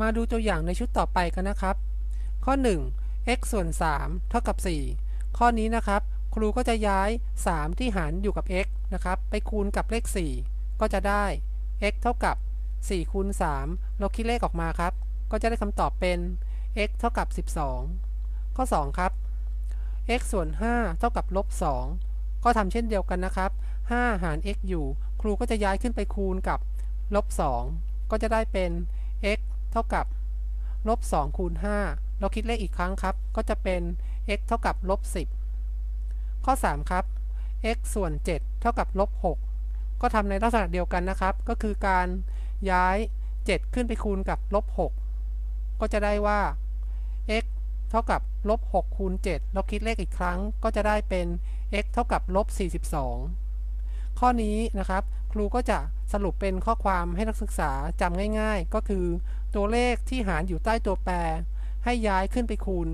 มาดูตัวอย่างในชุดต่อไปกันนะครับ ข้อ 1 x ส่วน 3 เท่ากับ 4 ข้อนี้นะครับ ครูก็จะย้าย 3 ที่หารอยู่กับ x นะครับ ไปคูณกับเลข 4 ก็จะได้ x เท่ากับ 4 คูณ 3 เราคิดเลขออกมาครับ ก็จะได้คำตอบเป็น x เท่ากับ 12 ข้อ 2 ครับ x ส่วน 5 เท่ากับลบ 2 ก็ทำเช่นเดียวกันนะครับ 5 หาร x อยู่ ครูก็จะย้ายขึ้นไปคูณกับลบ 2 ก็จะได้เป็น x ท่ากับลบ2คูณ5เราคิดเลขอีกครั้งครับ ก็จะเป็น x เท่ากับลบ10 ข้อ 3 ครับ x ส่วน 7 เท่ากับลบ6ก็ทำในลักษณะเดียวกันนะครับ ก็คือการย้าย 7 ขึ้นไปคูณกับลบ6ก็จะได้ว่า x เท่ากับลบ6คูณ7เราคิดเลขอีกครั้ง ก็จะได้เป็น x เท่ากับลบ42 ข้อนี้นะครับ ครูก็จะสรุปเป็นข้อความให้นักศึกษาจำง่าย ๆ ก็คือ ตัวเลขที่หารอยู่ใต้ตัวแปร ให้ย้ายขึ้นไปคูณ